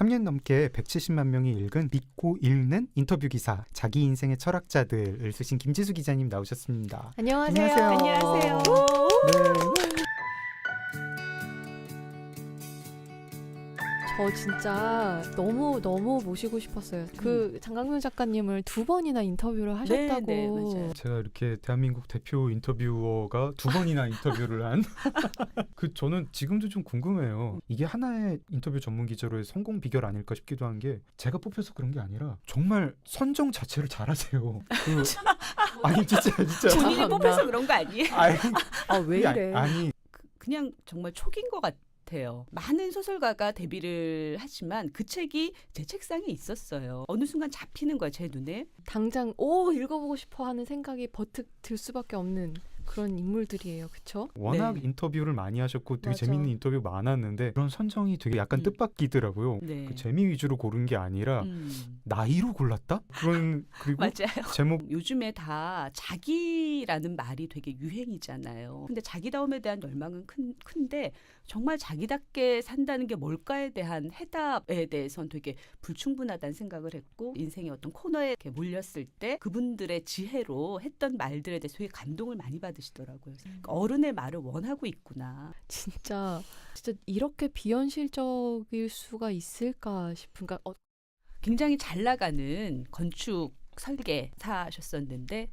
3년 넘게 170만 명이 읽은 믿고 읽는 인터뷰 기사 자기 인생의 철학자들을 쓰신 김지수 기자님 나오셨습니다. 안녕하세요. 안녕하세요. 안녕하세요. 네. 저 진짜 너무 너무 모시고 싶었어요. 그 장강윤 작가님을 두 번이나 인터뷰를 하셨다고. 네, 맞아요. 제가 이렇게 대한민국 대표 인터뷰어가 두 번이나 인터뷰를 한 그 저는 지금도 좀 궁금해요. 이게 하나의 인터뷰 전문 기자로의 성공 비결 아닐까 싶기도 한 게 제가 뽑혀서 그런 게 아니라 정말 선정 자체를 잘하세요. 그, 아니 진짜 진짜 본인이. 뽑혀서 그런 거 아니에요? 아니, 아, 왜 이래? 아니 그- 그냥 정말 촉인 것 같아 요. 많은 소설가가 데뷔를 하지만 그 책이 제 책상에 있었어요. 어느 순간 잡히는 거야 제 눈에. 당장 오 읽어보고 싶어 하는 생각이 버뜩 들 수밖에 없는 그런 인물들이에요. 그렇죠? 워낙 네. 인터뷰를 많이 하셨고 되게 맞아. 재밌는 인터뷰 많았는데 그런 선정이 되게 약간 음. 뜻밖이더라고요. 네. 그 재미 위주로 고른 게 아니라 음, 나이로 골랐다? 그런 그리고. 제목 요즘에 다 자기라는 말이 되게 유행이잖아요. 근데 자기다움에 대한 열망은 큰, 큰데 정말 자기답게 산다는 게 뭘까에 대한 해답에 대해선 되게 불충분하다는 생각을 했고 인생의 어떤 코너에 이렇게 몰렸을 때 그분들의 지혜로 했던 말들에 대해서 되게 감동을 많이 받 으시더라고요. 그러니까 어른의 말을 원하고 있구나. 진짜 진짜 이렇게 비현실적일 수가 있을까 싶은 가 어, 굉장히 잘 나가는 건축 설계사셨었는데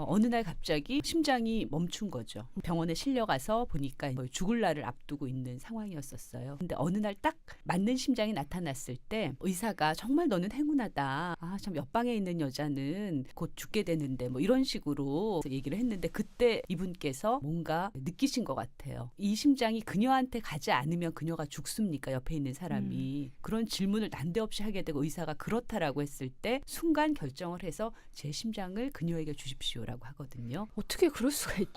어, 어느 날 갑자기 심장이 멈춘 거죠. 병원에 실려가서 보니까 거의 죽을 날을 앞두고 있는 상황이었었어요. 근데 어느 날 딱 맞는 심장이 나타났을 때 의사가 정말 너는 행운하다. 아, 참 옆방에 있는 여자는 곧 죽게 되는데 뭐 이런 식으로 얘기를 했는데 그때 이분께서 뭔가 느끼신 것 같아요. 이 심장이 그녀한테 가지 않으면 그녀가 죽습니까? 옆에 있는 사람이. 그런 질문을 난데없이 하게 되고 의사가 그렇다라고 했을 때 순간 결정을 해서 제 심장을 그녀에게 주십시오 라고 하거든요. 어떻게 그럴 수가 있죠?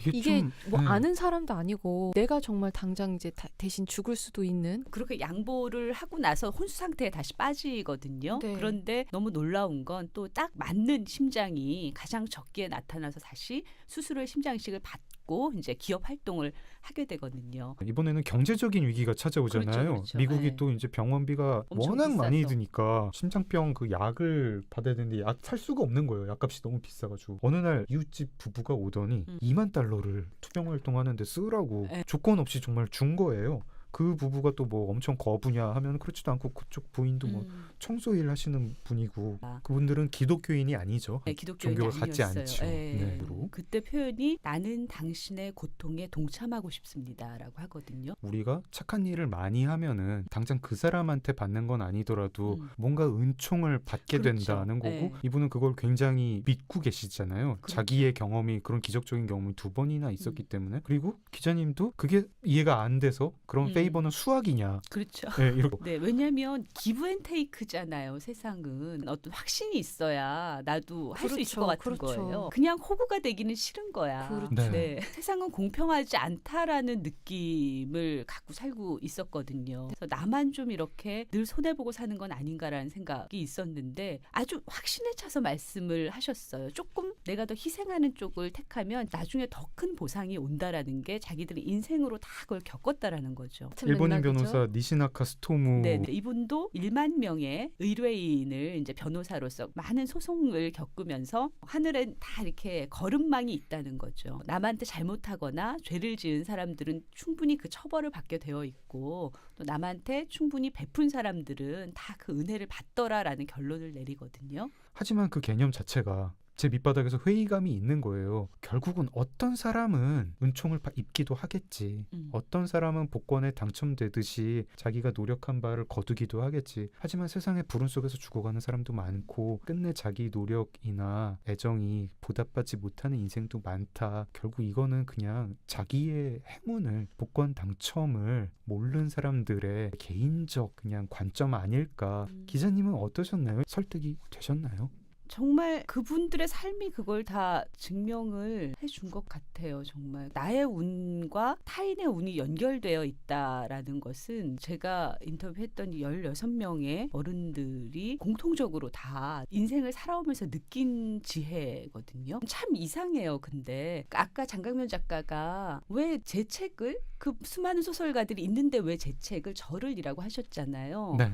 이게, 이게 좀, 뭐 네. 아는 사람도 아니고 내가 정말 당장 이제 다- 대신 죽을 수도 있는 그렇게 양보를 하고 나서 혼수 상태에 다시 빠지거든요. 네. 그런데 너무 놀라운 건 또 딱 맞는 심장이 가장 적기에 나타나서 다시 수술을 심장이식을 받 고 이제 기업 활동을 하게 되거든요. 이번에는 경제적인 위기가 찾아오잖아요. 그렇죠, 그렇죠. 미국이 네. 또 이제 병원비가 워낙 많이 비싸서. 드니까 심장병 그 약을 받아야 되는데 약 살 수가 없는 거예요. 약값이 너무 비싸가지고 어느 날 이웃집 부부가 오더니 음. 2만 달러를 투병 활동하는데 쓰라고 네. 조건 없이 정말 준 거예요. 그 부부가 또 뭐 엄청 거부냐 하면 그렇지도 않고 그쪽 부인도 뭐 음. 청소 일 하시는 분이고 아. 그분들은 기독교인이 아니죠. 네, 기독교인이 같지 아니었어요. 않죠. 예. 네. 그때 표현이 나는 당신의 고통에 동참하고 싶습니다라고 하거든요. 우리가 착한 일을 많이 하면은 당장 그 사람한테 받는 건 아니더라도 음. 뭔가 은총을 받게 그렇죠. 된다는 거고 네. 이분은 그걸 굉장히 믿고 계시잖아요. 그렇죠. 자기의 경험이 그런 기적적인 경험이 두 번이나 있었기 음. 때문에 그리고 기자님도 그게 이해가 안 돼서 그런 음. 페이 버는 수학이냐 그렇죠. 네, 이러고 네, 왜냐하면 기브 앤 테이크잖아요. 세상은 어떤 확신이 있어야 나도 할수 있을 그렇죠, 것 같은 그렇죠. 거예요. 그냥 호구가 되기는 싫은 거야. 그렇죠. 네. 네. 세상은 공평하지 않다라는 느낌을 갖고 살고 있었거든요. 그래서 나만 좀 이렇게 늘 손해 보고 사는 건 아닌가라는 생각이 있었는데 아주 확신에 차서 말씀을 하셨어요. 조금 내가 더 희생하는 쪽을 택하면 나중에 더 큰 보상이 온다라는 게 자기들의 인생으로 다 그걸 겪었다라는 거죠. 같은 일본인 맥락이죠. 변호사 니시나카 스토무 네, 네. 이분도 1만 명의 의뢰인을 이제 변호사로서 많은 소송을 겪으면서 하늘엔 다 이렇게 거름망이 있다는 거죠. 남한테 잘못하거나 죄를 지은 사람들은 충분히 그 처벌을 받게 되어 있고 또 남한테 충분히 베푼 사람들은 다 그 은혜를 받더라라는 결론을 내리거든요. 하지만 그 개념 자체가 제 밑바닥에서 회의감이 있는 거예요. 결국은 어떤 사람은 은총을 바- 입기도 하겠지. 음. 어떤 사람은 복권에 당첨되듯이 자기가 노력한 바를 거두기도 하겠지. 하지만 세상의 불운 속에서 죽어가는 사람도 많고 끝내 자기 노력이나 애정이 보답받지 못하는 인생도 많다. 결국 이거는 그냥 자기의 행운을 복권 당첨을 모르는 사람들의 개인적 그냥 관점 아닐까. 음. 기자님은 어떠셨나요? 설득이 되셨나요? 정말 그분들의 삶이 그걸 다 증명을 해준 것 같아요. 정말 나의 운과 타인의 운이 연결되어 있다라는 것은 제가 인터뷰했던 이 16명의 어른들이 공통적으로 다 인생을 살아오면서 느낀 지혜거든요. 참 이상해요. 근데 아까 장강면 작가가 왜 제 책을 그 수많은 소설가들이 있는데 왜 제 책을 저를이라고 하셨잖아요. 네.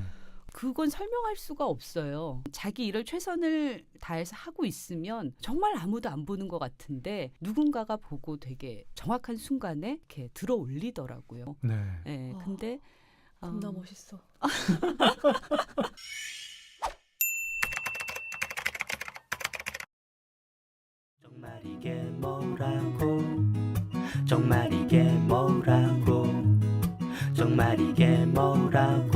그건 설명할 수가 없어요. 자기 일을 최선을 다해서 하고 있으면 정말 아무도 안 보는 것 같은데 누군가가 보고 되게 정확한 순간에 이렇게 들어 올리더라고요. 네. 예, 와, 근데 겁나 어, 멋있어. 정말 이게 뭐라고 정말 이게 뭐라고 정말 이게 뭐라고